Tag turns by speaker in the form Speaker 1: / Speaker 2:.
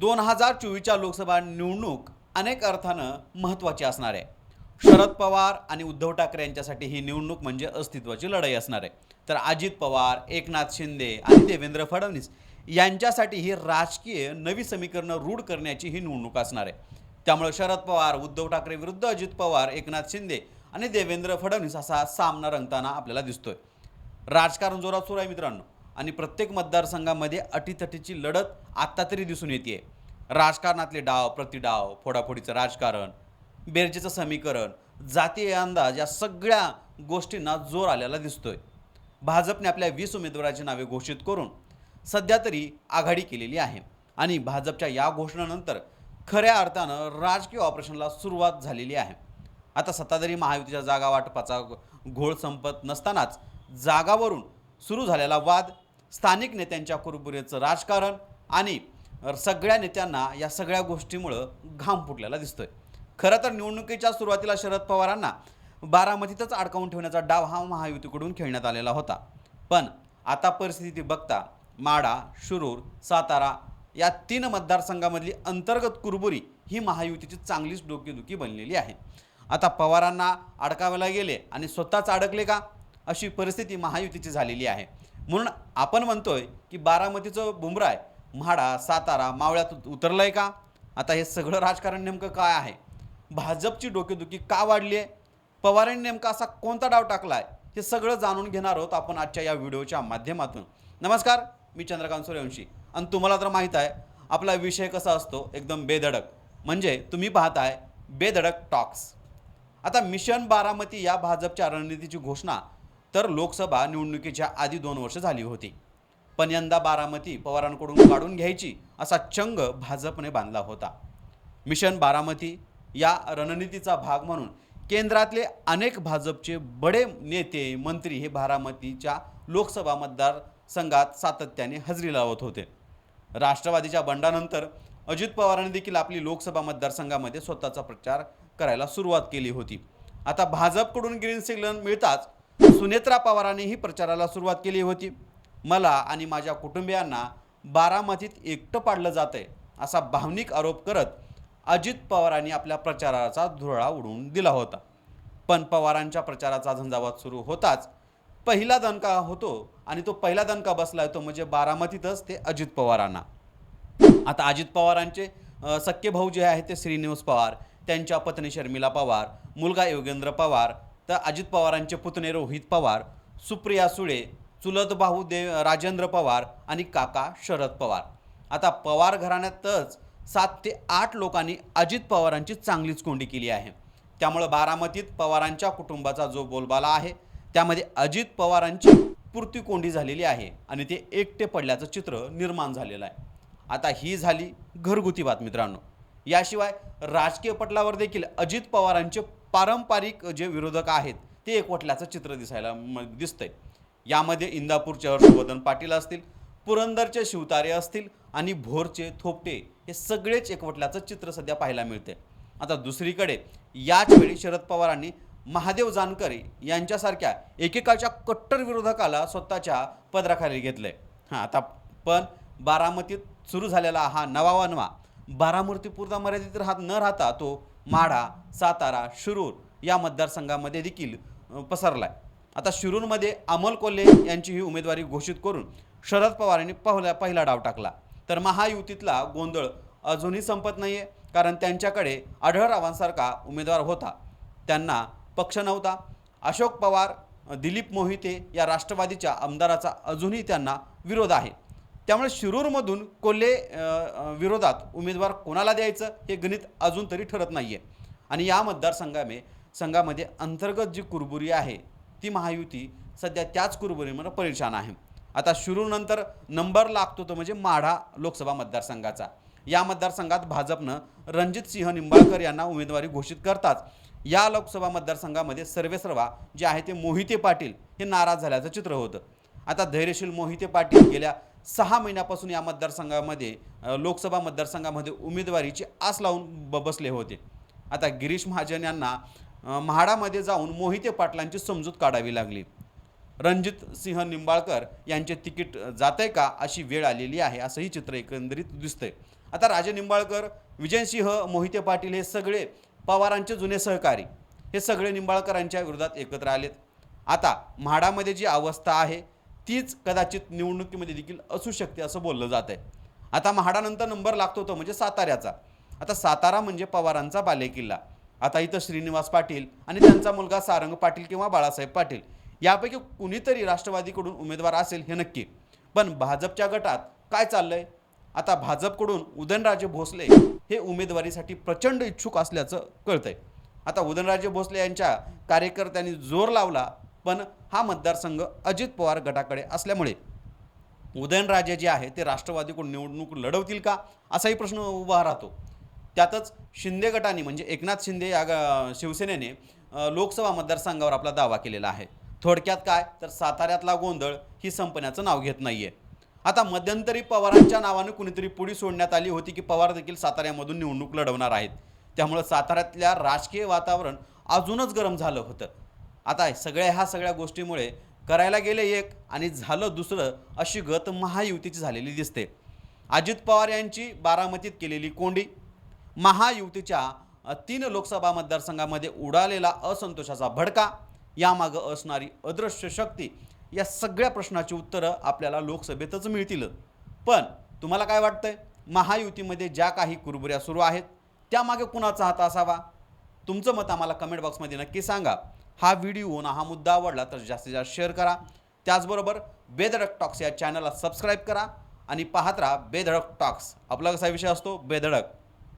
Speaker 1: दोन हजार चोवीसच्या लोकसभा निवडणूक अनेक अर्थानं महत्त्वाची असणार आहे. शरद पवार आणि उद्धव ठाकरे यांच्यासाठी ही निवडणूक म्हणजे अस्तित्वाची लढाई असणार आहे. तर अजित पवार एकनाथ शिंदे आणि देवेंद्र फडणवीस यांच्यासाठी ही राजकीय नवी समीकरणं रूढ करण्याची ही निवडणूक असणार आहे. त्यामुळे शरद पवार उद्धव ठाकरे विरुद्ध अजित पवार एकनाथ शिंदे आणि देवेंद्र फडणवीस असा सामना रंगताना आपल्याला दिसतोय. राजकारण जोरात सुरू आहे मित्रांनो. आणि प्रत्येक मतदारसंघामध्ये अटीतटीची लढत आत्ता तरी दिसून येते राजकारणातले डाव प्रतिडाव फोडाफोडीचं राजकारण बेरजेचं समीकरण जातीय अंदाज या सगळ्या गोष्टींना जोर आलेला दिसतोय. भाजपने आपल्या वीस उमेदवाराची नावे घोषित करून सध्या तरी आघाडी केलेली आहे आणि भाजपच्या या घोषणेनंतर खऱ्या अर्थानं राजकीय ऑपरेशनला सुरुवात झालेली आहे. आता सत्ताधारी महायुतीच्या जागा वाटपाचा घोळ संपत नसतानाच जागावरून सुरू झालेला वाद स्थानिक नेत्यांच्या कुरबुरेचं राजकारण आणि सगळ्या नेत्यांना या सगळ्या गोष्टीमुळं घाम फुटलेला दिसतोय. खरं तर निवडणुकीच्या सुरुवातीला शरद पवारांना बारामतीतच अडकावून ठेवण्याचा डाव हा महायुतीकडून खेळण्यात आलेला होता. पण आता परिस्थिती बघता माडा शुरूर सातारा या तीन मतदारसंघामधली अंतर्गत कुरबुरी ही महायुतीची चांगलीच डोकेदुखी बनलेली आहे. आता पवारांना अडकावायला गेले आणि स्वतःच अडकले का? अशी परिस्थिती महायुतीची झालेली आहे. म्हणून आपण म्हणतोय की बारामतीचं बुमराय म्हाडा सातारा मावळ्यात उतरलं आहे का? आता हे सगळं राजकारण नेमकं काय आहे? भाजपची डोकेदुखी का वाढली आहे? पवारांनी नेमका असा कोणता डाव टाकला आहे हे सगळं जाणून घेणार आहोत आपण आजच्या या व्हिडिओच्या माध्यमातून. नमस्कार मी चंद्रकांत सूर्यवंशी. आणि तुम्हाला तर माहीत आहे आपला विषय कसा असतो? एकदम बेधडक. म्हणजे तुम्ही पाहताय बेधडक टॉक्स. आता मिशन बारामती या भाजपच्या रणनीतीची घोषणा तर लोकसभा निवडणुकीच्या आधी दोन वर्ष झाली होती. पण यंदा बारामती पवारांकडून काढून घ्यायची असा चंग भाजपने बांधला होता. मिशन बारामती या रणनीतीचा भाग म्हणून केंद्रातले अनेक भाजपचे बडे नेते मंत्री हे बारामतीच्या लोकसभा मतदारसंघात सातत्याने हजेरी लावत होते. राष्ट्रवादीच्या बंडानंतर अजित पवारांनी देखील आपली लोकसभा मतदारसंघामध्ये स्वतःचा प्रचार करायला सुरुवात केली होती. आता भाजपकडून ग्रीन सिग्नल मिळताच सुनेत्रा पवारांनीही प्रचाराला सुरुवात केली होती. मला आणि माझ्या कुटुंबियांना बारामतीत एकटं पाडलं जात आहे असा भावनिक आरोप करत अजित पवारांनी आपल्या प्रचाराचा धुरळा उडवून दिला होता. पण पवारांच्या प्रचाराचा झंझावात सुरू होताच पहिला दणका होतो आणि तो पहिला दणका बसला तो म्हणजे बारामतीतच ते अजित पवारांना. आता अजित पवारांचे सख्खे भाऊ जे आहेत ते श्रीनिवास पवार त्यांच्या पत्नी शर्मिला पवार मुलगा योगेंद्र पवार तर अजित पवारांचे पुतणे रोहित पवार सुप्रिया सुळे चुलत भाऊ देव राजेंद्र पवार आणि काका शरद पवार. आता पवार घराण्यातच सात ते आठ लोकांनी अजित पवारांची चांगलीच कोंडी केली आहे. त्यामुळं बारामतीत पवारांच्या कुटुंबाचा जो बोलबाला आहे त्यामध्ये अजित पवारांची पुरती कोंडी झालेली आहे आणि ते एकटे पडल्याचं चित्र निर्माण झालेलं आहे. आता ही झाली घरगुती बात मित्रांनो याशिवाय राजकीय पटलावर देखील अजित पवारांचे पारंपरिक जे विरोधक आहेत ते एकवटल्याचं चित्र दिसायला दिसतंय. यामध्ये इंदापूरचे हर्षवर्धन पाटील असतील पुरंदरचे शिवतारे असतील आणि भोरचे थोपटे हे सगळेच एकवटल्याचं चित्र सध्या पाहायला मिळते आता दुसरीकडे याच वेळी शरद पवारांनी महादेव जानकर यांच्यासारख्या एकेकाच्या कट्टर विरोधकाला स्वतःच्या पदराखाली घेतलंय. हां आता पण बारामतीत सुरू झालेला हा नवा वनवा बारामूर्तीपुरता मर्यादित राहत न राहता तो माढा सातारा शिरूर या मतदारसंघामध्ये देखील पसरला आहे आता शिरूरमध्ये अमोल कोल्हे यांची ही उमेदवारी घोषित करून शरद पवारांनी पहिला पहिला डाव टाकला. तर महायुतीतला गोंधळ अजूनही संपत नाही आहे कारण त्यांच्याकडे आढळरावांसारखा उमेदवार होता. त्यांना पक्ष नव्हता. अशोक पवार दिलीप मोहिते या राष्ट्रवादीच्या आमदाराचा अजूनही त्यांना विरोध आहे. त्यामुळे शिरूरमधून कोल्हे विरोधात उमेदवार कोणाला द्यायचं हे गणित अजून तरी ठरत नाही आहे आणि या मतदारसंघामे संघामध्ये अंतर्गत जी कुरबुरी आहे ती महायुती सध्या त्याच कुरबुरीमध्ये परेशान आहे. आता शिरूरनंतर नंबर लागतो तो म्हणजे माढा लोकसभा मतदारसंघाचा. या मतदारसंघात भाजपनं रणजित सिंह निंबाळकर यांना उमेदवारी घोषित करताच या लोकसभा मतदारसंघामध्ये सर्वेसर्वा जे आहे ते मोहिते पाटील हे नाराज झाल्याचं चित्र होतं. आता धैर्यशील मोहिते पाटील गेल्या सहा महिन्यापासून या मतदारसंघामध्ये लोकसभा मतदारसंघामध्ये उमेदवारीची आस लावून ब बसले होते. आता गिरीश महाजन यांना म्हाडामध्ये जाऊन मोहिते पाटलांची समजूत काढावी लागली. रणजित सिंह निंबाळकर यांचे तिकीट जाते का अशी वेळ आलेली आहे असंही चित्र एकंदरीत दिसतंय. आता राजे निंबाळकर विजयसिंह मोहिते पाटील हे सगळे पवारांचे जुने सहकारी. हे सगळे निंबाळकरांच्या विरोधात एकत्र आलेत. आता म्हाडामध्ये जी अवस्था आहे तीच कदाचित निवडणुकीमध्ये देखील असू शकते असं बोललं जात आहे आता म्हाडानंतर नंबर लागतो तो म्हणजे साताऱ्याचा. आता सातारा म्हणजे पवारांचा बालेकिल्ला. आता इथं श्रीनिवास पाटील आणि त्यांचा मुलगा सारंग पाटील किंवा बाळासाहेब पाटील यापैकी कुणीतरी राष्ट्रवादीकडून उमेदवार असेल हे नक्की. पण भाजपच्या गटात काय चाललंय? आता भाजपकडून उदयनराजे भोसले हे उमेदवारीसाठी प्रचंड इच्छुक असल्याचं कळतंय. आता उदयनराजे भोसले यांच्या कार्यकर्त्यांनी जोर लावला पण हा मतदारसंघ अजित पवार गटाकडे असल्यामुळे उदयनराजे जे आहे ते राष्ट्रवादीकडून निवडणूक लढवतील का? असाही प्रश्न उभा राहतो. त्यातच शिंदे गटाने म्हणजे एकनाथ शिंदे या ग- शिवसेनेने लोकसभा मतदारसंघावर आपला दावा केलेला आहे. थोडक्यात काय? तर साताऱ्यातला गोंधळ ही संपण्याचं नाव घेत नाही आहे आता मध्यंतरी पवारांच्या नावानं कुणीतरी पुढी सोडण्यात आली होती की पवार देखील साताऱ्यामधून निवडणूक लढवणार आहेत. त्यामुळं साताऱ्यातल्या राजकीय वातावरण अजूनच गरम झालं होतं. आता सगळ्या ह्या सगळ्या गोष्टीमुळे करायला गेले एक आणि झालं दुसरं अशी गत महायुतीची झालेली दिसते. अजित पवार यांची बारामतीत केलेली कोंडी महायुतीच्या तीन लोकसभा मतदारसंघामध्ये उडालेला असंतोषाचा भडका यामागं असणारी अदृश्य शक्ती या सगळ्या प्रश्नाची उत्तरं आपल्याला लोकसभेतच मिळतील. पण तुम्हाला काय वाटतंय? महायुतीमध्ये ज्या काही कुरबुऱ्या सुरू आहेत त्यामागे कुणाचा हात असावा? तुमचं मत आम्हाला कमेंट बॉक्समध्ये नक्की सांगा. हा व्हिडिओ ना हा मुद्दा आवडला तर जास्तीत जास्त शेअर करा. त्याचबरोबर बेधडक टॉक्स या चॅनलला सबस्क्राईब करा आणि पाहत राहा बेधडक टॉक्स. आपला कसा विषय असतो? बेधडक.